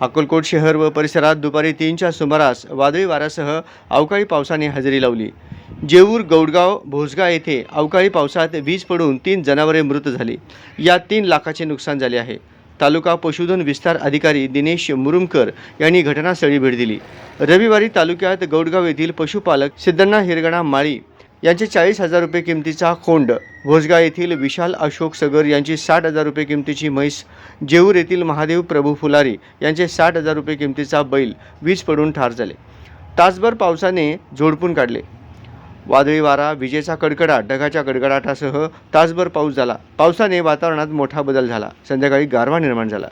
अकोलकोट शहर व परिसरात दुपारी तीनच्या सुमारास वादळी वाऱ्यासह अवकाळी पावसाने हजेरी लावली. जेऊर गौडगाव भोसगा येथे अवकाळी पावसात वीज पडून तीन जनावरे मृत झाली. यात तीन लाखाचे नुकसान झाले आहे. तालुका पशुधन विस्तार अधिकारी दिनेश मुरुमकर यांनी घटनास्थळी भेट दिली. रविवारी तालुक्यात गौडगाव येथील पशुपालक सिद्धण्णा हिरगणा माळी यांचे चाळीस हजार रुपये किमतीचा खोंड भोसगा येथील विशाल अशोक सगर यांची साठ हजार रुपये किमतीची म्हैस जेऊर येथील महादेव प्रभू फुलारी यांचे साठ हजार रुपये किमतीचा बैल वीज पडून ठार झाले. तासभर पावसाने झोडपून काढले. वादळी वारा विजेचा कडकडाट ढगाच्या कडकडाटासह तासभर पाऊस झाला. पावसाने वातावरणात मोठा बदल झाला. संध्याकाळी गारवा निर्माण झाला.